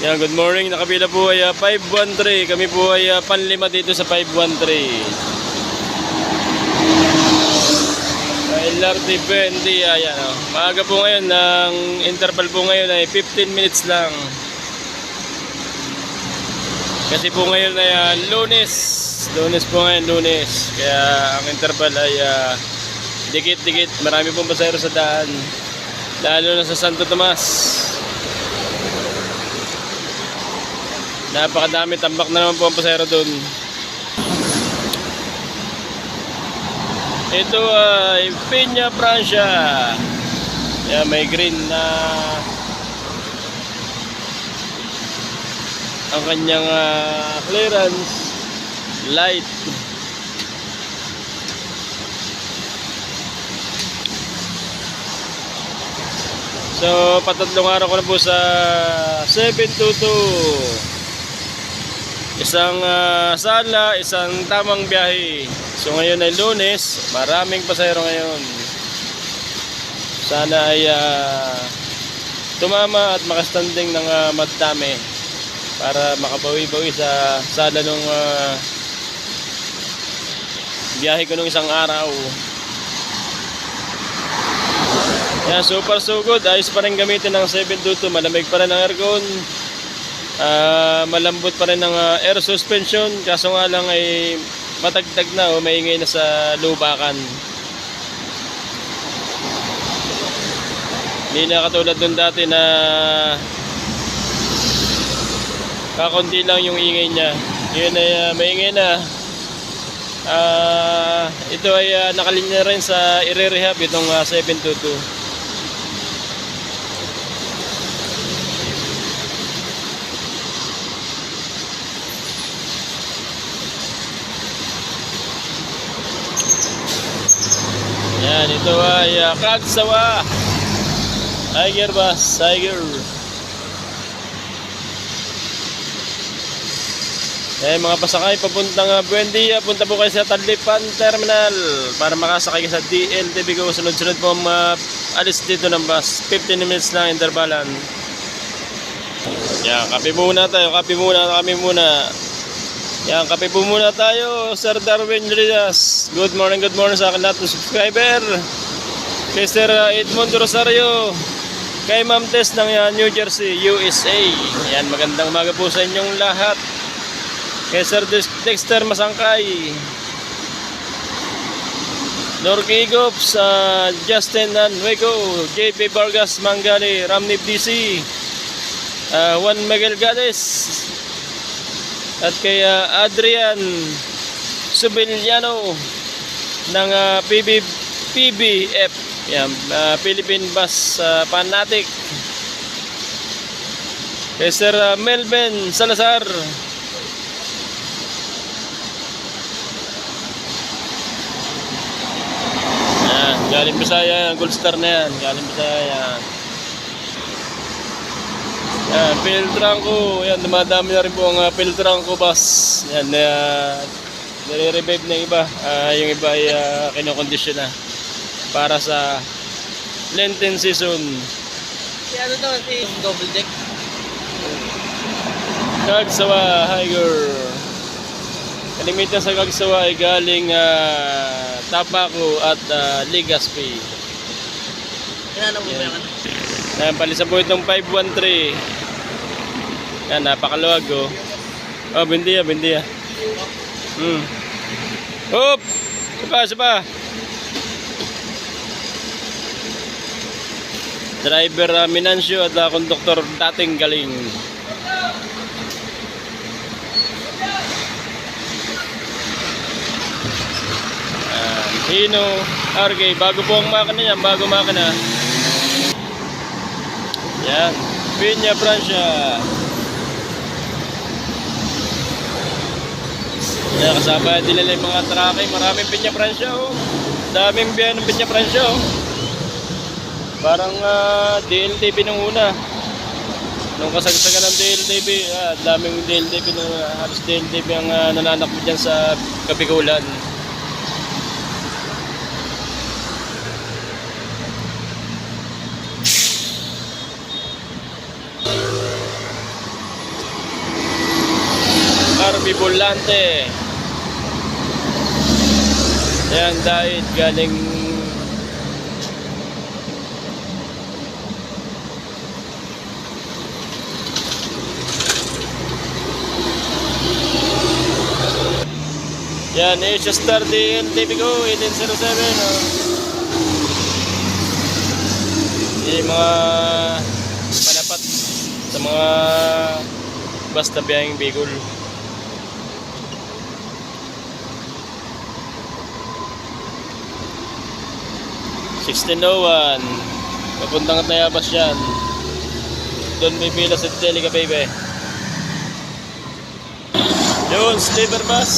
Yan, good morning. Nakabila po ay ah, 513. Kami po ay ah, panlima dito sa 513. LRT 20, ayan o. Maaga po ngayon, ang interval po ngayon ay 15 minutes lang. Kasi po ngayon ay ah, lunes. Lunes po ngayon, lunes. Kaya ang interval ay ah, dikit-dikit. Marami pong pasayro sa daan. Lalo na sa Santo Tomas. Napakadami tambak na naman po ang pasero doon. Ito ay Peña Francia. Yeah, may green na ang kanyang ah, clearance light. So, patatlong araw ko na po sa 722. Isang ah, sala, isang tamang biyahe. So ngayon ay lunes, maraming pasahero ngayon. Sana ay ah, tumama at makastanding ng uh, madami para makabawi-bawi sa sala nung ah, biyahe ko nung isang araw. Yan, super so good. Ayos pa rin gamitin ng 722. Malamig pa rin ang aircon. Ah, malambot pa rin ang ah, air suspension. Kaso nga lang ay matagtag na o maingay na sa lubakan. Hindi na katulad dun dati na kakunti lang yung ingay niya. Yun ay ah, maingay na. Ah, ito ay ah, nakalinya rin sa i-rehab itong ah, 722 Yan, ito ay uh, Kagsawa. Tiger Bus, Tiger. Eh mga pasakay papuntang uh, Buendia, punta po kayo sa Tadlipan Terminal para makasakay sa DLTV ko. Sunod-sunod po uh, alis dito ng bus. 15 minutes lang intervalan. Yan, kape muna tayo, kape muna, kami muna. Yan, kape po muna tayo, Sir Darwin Ridas. Good morning, good morning sa akin lahat subscriber. Kay Sir Edmond Rosario. Kay Ma'am Tess ng uh, New Jersey, USA. Yan, magandang umaga po sa inyong lahat. Kay Sir Dex- Dexter Masangkay. Norky Gops, uh, Justin Anwego, JP Vargas Mangali, Ramnib DC, uh, Juan Miguel Gades, at kay uh, Adrian Subiliano ng uh, PB, PBF yan, uh, Philippine Bus uh, Fanatic. Kay Sir uh, Melvin Salazar. Yan, galing Bisaya yan, gold star na yan galing Bisaya. yan yan, filtran ko. Yan, dumadami na rin po ang uh, filtran ko, boss. Yan, uh, nire-revive na iba. Ah, yung iba ay uh, kinokondisyon na para sa Lenten season. Si ano to, si double deck. Kagsawa, Higer. Kalimitan sa Kagsawa ay galing uh, Tapaco at uh, Ligaspi. Kailangan mo Yan. ba? Yan, palisabuhin ng 513. Yan, napakaluwag oh. Oh, bindiya, bindiya. Hmm. Hop! Sapa, sapa. Driver uh, Minancio at uh, konduktor dating galing. Yan, Hino, RK, bago po ang makina yan, bago makina. Yan. Pinya Francia. Yan, kasama din nila yung mga trake. Maraming Pinya Francia, oh. Daming biyan ng Pinya Francia, oh. Parang ah, DLTV nung una. Nung kasagsagan ng DLTV, ah, daming DLTV na halos DLTV ang uh, nananakbo dyan sa Kabigulan. Volante. Yan, diet galing Yan, Asia Star DL Tipico 1807. Oh. Yung mga panapat sa mga basta biyaheng Bicol. Sixteen oh one. Papuntang Tayabas yan. Doon may pila sa Delica baby. Yun, sleeper bus.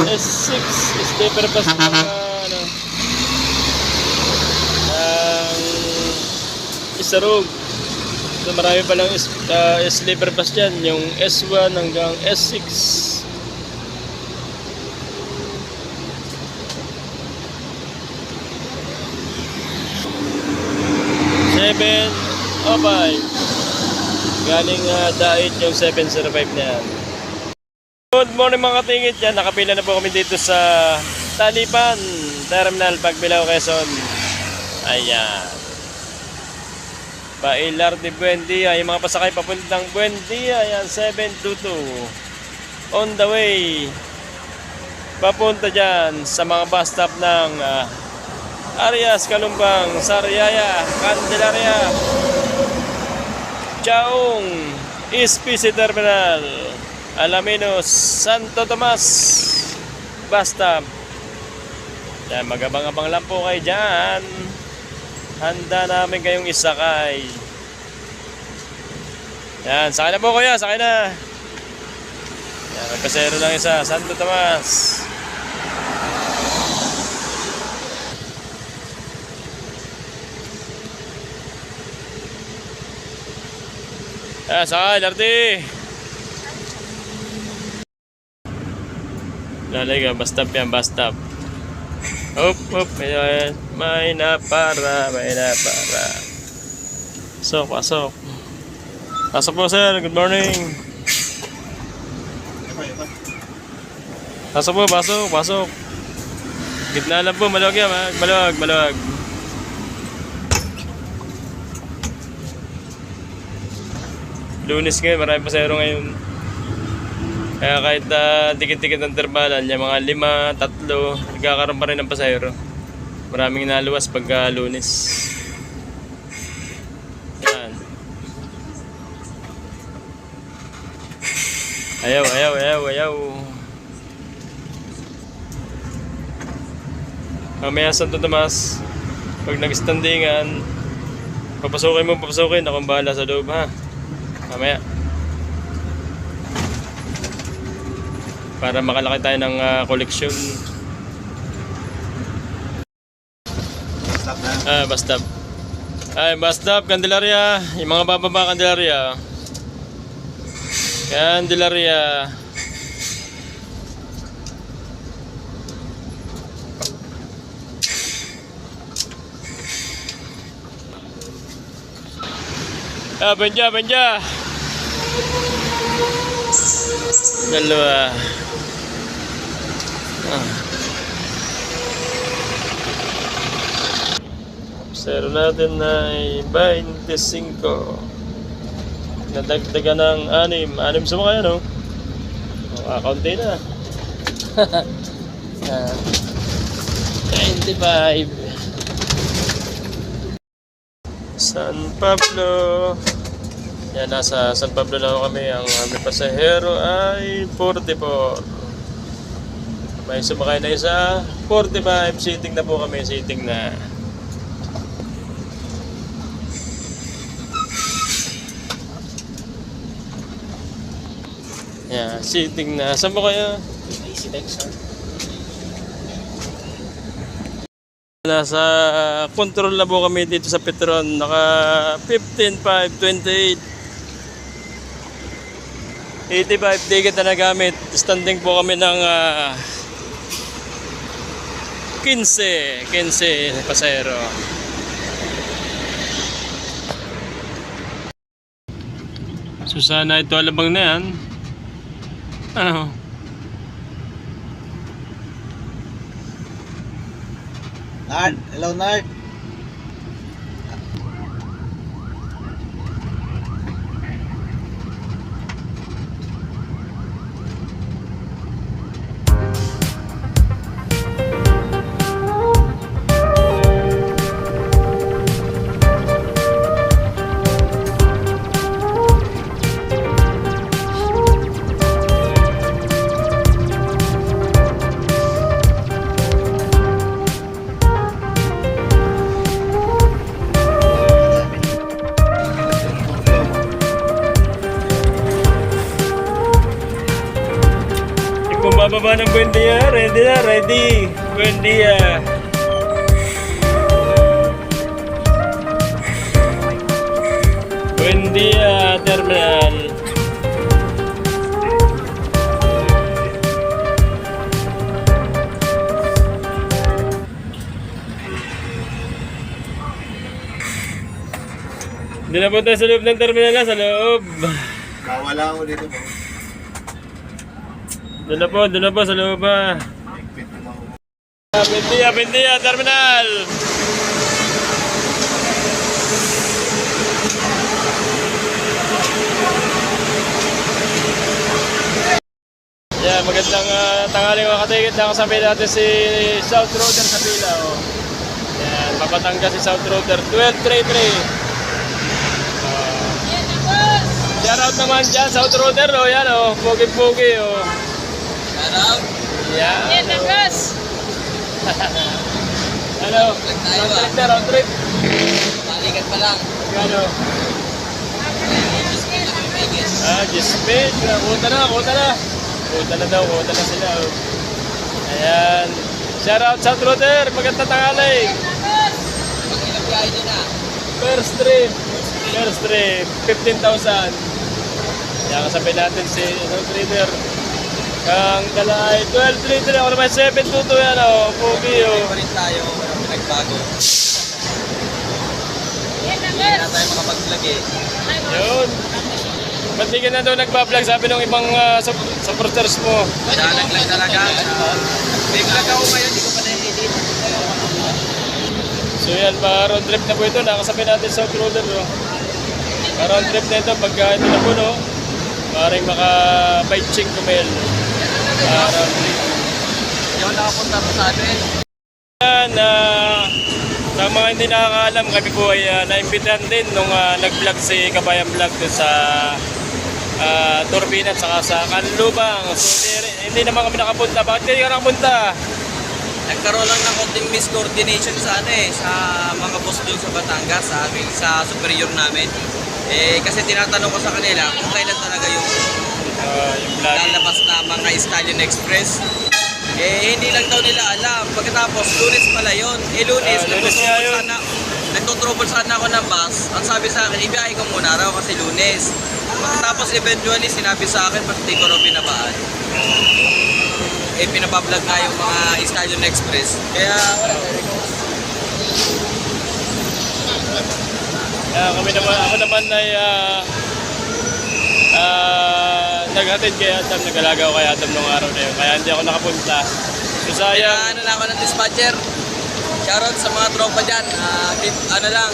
S6 sleeper bus ng ano ng Isarog. So marami pa lang is, uh, sleeper bus dyan. Yung S1 hanggang S6. Seven o five. Galing uh, Dait yung 705 na yan. Good morning mga tingit yan. Nakapila na po kami dito sa Talipan Terminal Pagbilao Quezon. Ayan. Bailar de Buendia. Yung mga pasakay papuntang Buendia. Ayan, 722. On the way. Papunta dyan sa mga bus stop ng ah, Arias, Kalumbang, Sariaya, Candelaria, Chaong, SPC Terminal, Alaminos, Santo Tomas, stop. Yan, magabang-abang lang po kayo dyan. Handa namin kayong isakay. Yan, sakay na po kuya, sakay na. Yan, may pasero lang isa, Santo Tomas. Yan, sakay, ka, bus stop yan, stop. Hop, hop, may, may na para, may na para. Pasok, pasok. Pasok sir, good morning. Pasok po, pasok, pasok. Gitna lang po, maluwag yan, maluwag. Lunes ngayon, marami pasero ngayon. Kaya kahit uh, dikit-dikit ng terbalan, yung mga lima, tatlo, nagkakaroon pa rin ng pasahero. Maraming naluwas pagka lunes. Yan. Ayaw, ayaw, ayaw, ayaw. Mamaya Santo Tomas, pag nag-standingan, papasukin mo, papasukin, akong bahala sa loob ha. Mamaya. para makalaki tayo ng ah, koleksyon. Ah, bus stop. Ay, bus stop, Candelaria. Yung mga bababa Candelaria. Candelaria. Ah, Benja, Benja. Dalawa. Ah. Zero natin ay 25. Nadagdagan ng anim. Anim sa mga yan, no? Oh, kaunti na. Ah, 25. San Pablo. Yan, nasa San Pablo na kami. Ang aming pasahero ay 44. May sumakay na isa. 45. Sitting na po kami. Sitting na. Yan, sitting na. Saan ba kayo? Easy bike, sir. Nasa control na po kami dito sa Petron. Naka 15.528. 85 ticket na nagamit. Standing po kami ng ah, 15. 15 pasero. So sana ito alabang na yan. Ano? Nard, hello Nard. Yung bababa ng Buendia, ready na, ready. Buendia. Buendia Terminal. Hindi na po tayo sa loob ng terminal na, sa loob. Kawala ako dito mo. Doon na po, doon na po sa loob ah. Yung mga Bendia, Bendia, terminal! Yeah, magandang uh, tanghali mga katigit na kasabay natin si South Roader sa pila. Oh. Yan, papatangga si South Roader, 1233. Uh, shout out naman dyan, South Roader, oh, yan oh, pogi-pogi oh. Shout out. Yan. Na, Gus! Ano? tayo, Round ah. trip na, round trip. Balikan pa lang. Vegas. Ah, just paid. Kuta na, kuta na. Kuta na daw, kuta na sila. Oh. Ayan. Shout out South Roder. Magandang tanghali. Pag ilang biyahe nyo na. First trip. First trip. 15,000. Kaya kasabay natin si Roder. Ang dala ay 12.33. Ako naman 7.22 yan. Oh. Pogi oh. Pa rin tayo. Walang pinagbago. Hindi na tayo makapag-vlog eh. Yun. Ba't di ka na daw nagbablog? Sabi ng ibang uh, supporters mo. Madalag lang talaga. May vlog ako ngayon. Hindi ko pa na-edit. So yan, pa road trip na po ito. Nakasabay natin sa roader. No? Pa road trip na ito, pagka ito na po, no? Maring maka bike ching kumel. Hindi ako nakapunta pa sa atin. Yan, ah, sa mga hindi nakakaalam, kami po ay uh, naimbitahan din nung ah, nag-vlog si Kabayan Vlog sa uh, Turbina at saka sa Kanlubang. So hindi, hindi naman kami nakapunta. Bakit kayo nakapunta? Nagkaroon lang ng konting miscoordination sa ano eh, sa mga boss doon sa Batangas, sa sa superior namin. Eh, kasi tinatanong ko sa kanila kung kailan talaga yung Ah, yung vlog. lalabas na mga Stallion Express. Eh, hindi lang daw nila alam. Pagkatapos, lunes pala yun. Eh, lunes, Ah, lunes nga yun. sana, sana ako ng bus. Ang sabi sa akin, ibiyahe ko muna raw kasi lunes. Pagkatapos, eventually, sinabi sa akin, pag di ko raw binabaan. Eh, pinabablog nga yung mga Stallion Express. Kaya. Kaya kami naman, ako naman ay ah ah, naghatid kay Adam, nag-alaga ako kay Adam nung araw na yun. Kaya hindi ako nakapunta. So Kaya, sayang, ano lang ako ng dispatcher. Shoutout sa mga tropa dyan. Ah, keep, ano lang,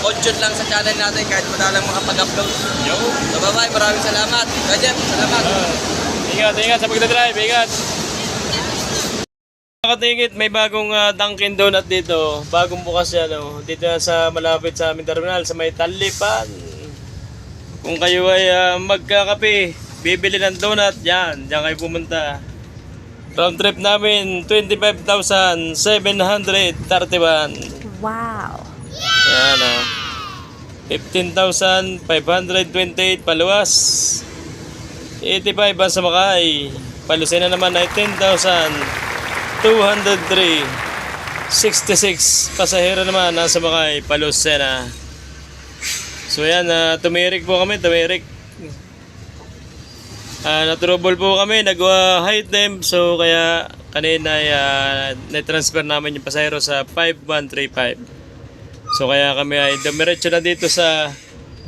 content lang sa channel natin kahit madalang makapag-upload. yo. So, bye-bye. Maraming salamat. Rajet, salamat. Ah, ingat, ingat sa pagdadrive, ingat. Katingit, may bagong ah, Dunkin Donut dito. Bagong bukas yan, oh. Dito yan sa malapit sa aming terminal, sa may Talipan. Kung kayo ay ah, magkakape, bibili ng donut, yan. Diyan kayo pumunta. Round trip namin, 25,731. Wow! Yan, oh. 15,528 paluwas. 85 ang sumakay. Palusina naman ay 10,203. 66 pasahero naman ang sumakay. Palusina. So yan, uh, tumirik po kami, tumirik. Ah, na-trouble po kami, nag-high temp. So kaya kanina ay ah, na-transfer namin yung pasahero sa 5135. So kaya kami ay dumiretso na dito sa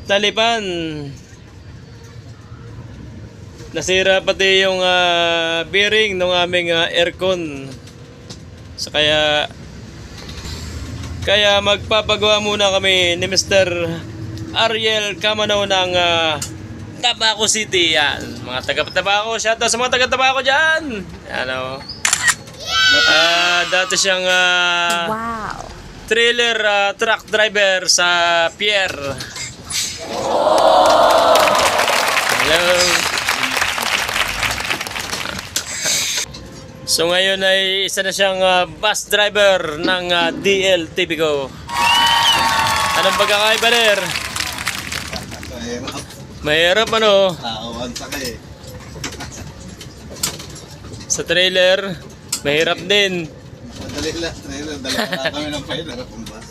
Talipan. Nasira pati yung ah, bearing ng aming ah, aircon. So kaya kaya magpapagawa muna kami ni Mr. Ariel Camano ng ah, Tabaco City. Yan, mga taga-Tabaco. Shoutout sa mga taga-Tabaco dyan. Ano? Ah, dati siyang ah, Wow. trailer ah, truck driver sa Pierre. Hello. So ngayon ay isa na siyang ah, bus driver ng uh, DL Tipico. Anong pagkakaiba ner? Mahirap. Mahirap ano? Tao ang sakay. Sa trailer, mahirap din. Madali lang. Trailer, dalawa kami ng pahirap ang bus.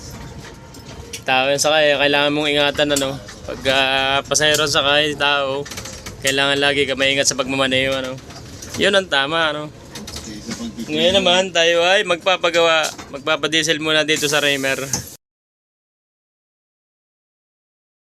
Tao yung sakay, kailangan mong ingatan ano. Pag uh, pasahero sakay, tao, kailangan lagi ka maingat sa pagmamaneho ano. Yun ang tama ano. Sa. Ngayon naman tayo ay magpapagawa, magpapadiesel muna dito sa Raymer.